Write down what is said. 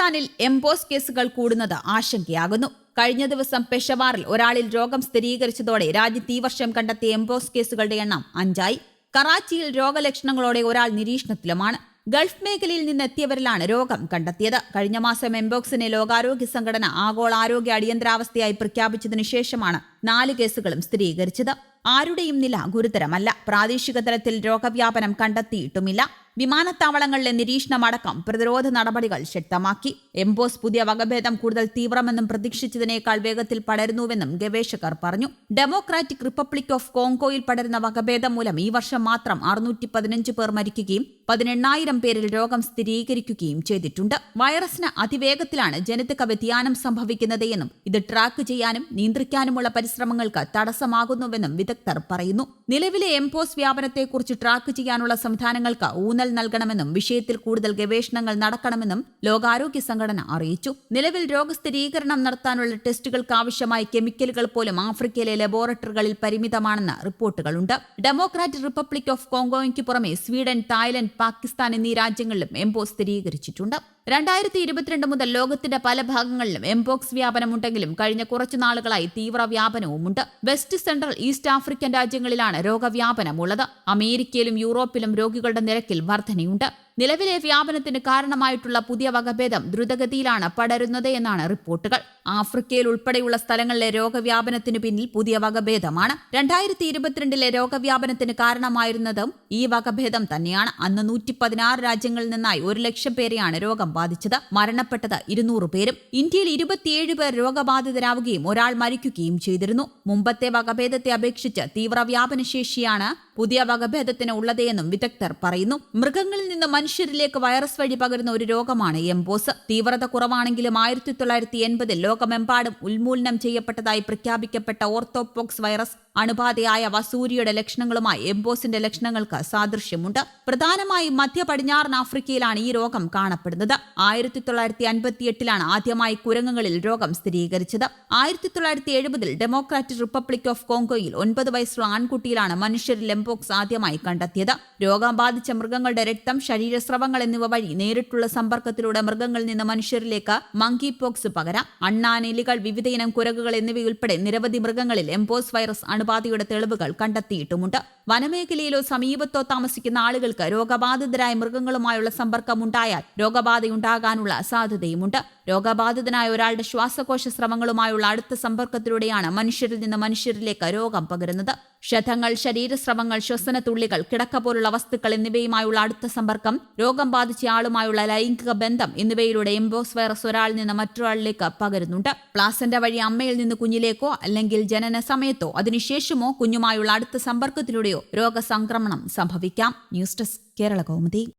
പാകിസ്ഥാനിൽ എംബോസ് കേസുകൾ കൂടുന്നത് ആശങ്കയാകുന്നു. കഴിഞ്ഞ ദിവസം പെഷവാറിൽ ഒരാളിൽ രോഗം സ്ഥിരീകരിച്ചതോടെ രാജ്യത്ത് ഈ വർഷം കണ്ടെത്തിയ എംബോസ് കേസുകളുടെ എണ്ണം അഞ്ചായി. കറാച്ചിയിൽ രോഗലക്ഷണങ്ങളോടെ ഒരാൾ നിരീക്ഷണത്തിലുമാണ്. ഗൾഫ് മേഖലയിൽ നിന്നെത്തിയവരിലാണ് രോഗം കണ്ടെത്തിയത്. കഴിഞ്ഞ മാസം എംബോക്സിനെ ലോകാരോഗ്യ സംഘടന ആഗോള ആരോഗ്യ അടിയന്തരാവസ്ഥയായി പ്രഖ്യാപിച്ചതിനു ശേഷമാണ് നാല് കേസുകളും സ്ഥിരീകരിച്ചത്. ആരുടെയും നില ഗുരുതരമല്ല. പ്രാദേശിക തലത്തിൽ രോഗവ്യാപനം കണ്ടെത്തിയിട്ടുമില്ല. വിമാനത്താവളങ്ങളിലെ നിരീക്ഷണമടക്കം പ്രതിരോധ നടപടികൾ ശക്തമാക്കി. എംബോസ് പുതിയ വകഭേദം കൂടുതൽ തീവ്രമെന്നും പ്രതീക്ഷിച്ചതിനേക്കാൾ വേഗത്തിൽ പടരുന്നുവെന്നും ഗവേഷകർ പറഞ്ഞു. ഡെമോക്രാറ്റിക് റിപ്പബ്ലിക് ഓഫ് കോങ്കോയിൽ പടരുന്ന വകഭേദം മൂലം ഈ വർഷം മാത്രം അറുന്നൂറ്റി പതിനഞ്ച് പേർ മരിക്കുകയും പതിനെണ്ണായിരം പേരിൽ രോഗം സ്ഥിരീകരിക്കുകയും ചെയ്തിട്ടുണ്ട്. വൈറസിന് അതിവേഗത്തിലാണ് ജനിതക വ്യതിയാനം സംഭവിക്കുന്നത് എന്നും ഇത് ട്രാക്ക് ചെയ്യാനും നിയന്ത്രിക്കാനുമുള്ള പരിശ്രമങ്ങൾക്ക് തടസ്സമാകുന്നുവെന്നും വിദഗ്ധർ പറയുന്നു. നിലവിലെ എംപോസ് വ്യാപനത്തെക്കുറിച്ച് ട്രാക്ക് ചെയ്യാനുള്ള സംവിധാനങ്ങൾക്ക് ഊന്നൽ നൽകണമെന്നും വിഷയത്തിൽ കൂടുതൽ ഗവേഷണങ്ങൾ നടക്കണമെന്നും ലോകാരോഗ്യ സംഘടന അറിയിച്ചു. നിലവിൽ രോഗസ്ഥിരീകരണം നടത്താനുള്ള ടെസ്റ്റുകൾക്ക് ആവശ്യമായ കെമിക്കലുകൾ പോലും ആഫ്രിക്കയിലെ ലബോറട്ടറികളിൽ പരിമിതമാണെന്ന് റിപ്പോർട്ടുകളുണ്ട്. ഡെമോക്രാറ്റിക് റിപ്പബ്ലിക് ഓഫ് കോങ്കോയ്ക്ക് പുറമെ സ്വീഡൻ തായ്ലൻഡ് പാകിസ്ഥാൻ എന്നീ രാജ്യങ്ങളിലും എംപോസ് സ്ഥിരീകരിച്ചിട്ടുണ്ട്. രണ്ടായിരത്തി ഇരുപത്തിരണ്ട് മുതൽ ലോകത്തിന്റെ പല ഭാഗങ്ങളിലും എംപോക്സ് വ്യാപനമുണ്ടെങ്കിലും കഴിഞ്ഞ കുറച്ചു നാളുകളായി തീവ്ര വ്യാപനവുമുണ്ട്. വെസ്റ്റ് സെൻട്രൽ ഈസ്റ്റ് ആഫ്രിക്കൻ രാജ്യങ്ങളിലാണ് രോഗവ്യാപനമുള്ളത്. അമേരിക്കയിലും യൂറോപ്പിലും രോഗികളുടെ നിരക്കിൽ വർധനയുണ്ട്. നിലവിലെ വ്യാപനത്തിന് കാരണമായിട്ടുള്ള പുതിയ വകഭേദം ദ്രുതഗതിയിലാണ് പടരുന്നത് എന്നാണ് റിപ്പോർട്ടുകൾ. ആഫ്രിക്കയിൽ ഉൾപ്പെടെയുള്ള സ്ഥലങ്ങളിലെ രോഗവ്യാപനത്തിന് പിന്നിൽ പുതിയ വകഭേദമാണ്. രണ്ടായിരത്തി ഇരുപത്തിരണ്ടിലെ രോഗവ്യാപനത്തിന് കാരണമായിരുന്നതും ഈ വകഭേദം തന്നെയാണ്. അന്ന് നൂറ്റി പതിനാറ് രാജ്യങ്ങളിൽ നിന്നായി ഒരു ലക്ഷം പേരെയാണ് രോഗം ബാധിച്ചത്. മരണപ്പെട്ടത് ഇരുന്നൂറ് പേരും. ഇന്ത്യയിൽ ഇരുപത്തിയേഴ് പേർ രോഗബാധിതരാവുകയും ഒരാൾ മരിക്കുകയും ചെയ്തിരുന്നു. മുമ്പത്തെ വകഭേദത്തെ അപേക്ഷിച്ച് തീവ്രവ്യാപന ശേഷിയാണ് പുതിയ വകഭേദത്തിന് ഉള്ളതേയെന്നും വിദഗ്ധർ പറയുന്നു. മൃഗങ്ങളിൽ നിന്ന് മനുഷ്യരിലേക്ക് വൈറസ് വഴി പകരുന്ന ഒരു രോഗമാണ് എംബോസ്. തീവ്രത കുറവാണെങ്കിലും ആയിരത്തി തൊള്ളായിരത്തി എൺപതിൽ ലോകമെമ്പാടും ഉന്മൂലനം ചെയ്യപ്പെട്ടതായി പ്രഖ്യാപിക്കപ്പെട്ട ഓർത്തോപോക്സ് വൈറസ് അണുബാധയായ വസൂരിയുടെ ലക്ഷണങ്ങളുമായി എംബോസിന്റെ ലക്ഷണങ്ങൾക്ക് സാദൃശ്യമുണ്ട്. പ്രധാനമായും മധ്യ പടിഞ്ഞാറൻ ആഫ്രിക്കയിലാണ് ഈ രോഗം കാണപ്പെടുന്നത്. ആയിരത്തി തൊള്ളായിരത്തി അൻപത്തിയെട്ടിലാണ് ആദ്യമായി കുരങ്ങുകളിൽ രോഗം സ്ഥിരീകരിച്ചത്. ആയിരത്തി തൊള്ളായിരത്തി എഴുപതിൽ ഡെമോക്രാറ്റിക് റിപ്പബ്ലിക് ഓഫ് കോങ്കോയിൽ ഒൻപത് വയസ്സുള്ള ആൺകുട്ടിയിലാണ് മനുഷ്യരിൽ എംപോക്സ് ആദ്യമായി കണ്ടെത്തിയത്. രോഗം ബാധിച്ച മൃഗങ്ങളുടെ രക്തം ശരീരസ്രവങ്ങൾ എന്നിവ വഴി നേരിട്ടുള്ള സമ്പർക്കത്തിലൂടെ മൃഗങ്ങളിൽ നിന്ന് മനുഷ്യരിലേക്ക് മങ്കി പോക്സ് പകരാം. അണ്ണാനെലികൾ വിവിധയിനം കുരകുകൾ എന്നിവയുൾപ്പെടെ നിരവധി മൃഗങ്ങളിൽ എംപോസ് വൈറസ് അണുബാധയുടെ തെളിവുകൾ കണ്ടെത്തിയിട്ടുമുണ്ട്. വനമേഖലയിലോ സമീപത്തോ താമസിക്കുന്ന ആളുകൾക്ക് രോഗബാധിതരായ മൃഗങ്ങളുമായുള്ള സമ്പർക്കമുണ്ടായാൽ രോഗബാധയുണ്ടാകാനുള്ള സാധ്യതയുമുണ്ട്. രോഗബാധിതനായ ഒരാളുടെ ശ്വാസകോശ ശ്രമങ്ങളുമായുള്ള അടുത്ത സമ്പർക്കത്തിലൂടെയാണ് മനുഷ്യരിൽ നിന്ന് മനുഷ്യരിലേക്ക് രോഗം പകരുന്നത്. ക്ഷതങ്ങൾ ശരീരസ്രവങ്ങൾ ശ്വസനത്തുള്ളികൾ കിടക്ക പോലുള്ള വസ്തുക്കൾ എന്നിവയുമായുള്ള അടുത്ത സമ്പർക്കം രോഗം ബാധിച്ച ആളുമായുള്ള ലൈംഗിക ബന്ധം എന്നിവയിലൂടെ എംബോസ് വൈറസ് ഒരാളിൽ നിന്ന് മറ്റൊരാളിലേക്ക് പകരുന്നുണ്ട്. പ്ലാസന്റ വഴി അമ്മയിൽ നിന്ന് കുഞ്ഞിലേക്കോ അല്ലെങ്കിൽ ജനന സമയത്തോ അതിനുശേഷമോ കുഞ്ഞുമായുള്ള അടുത്ത സമ്പർക്കത്തിലൂടെയോ രോഗസംക്രമണം സംഭവിക്കാം. News desk Kerala Kaumudi.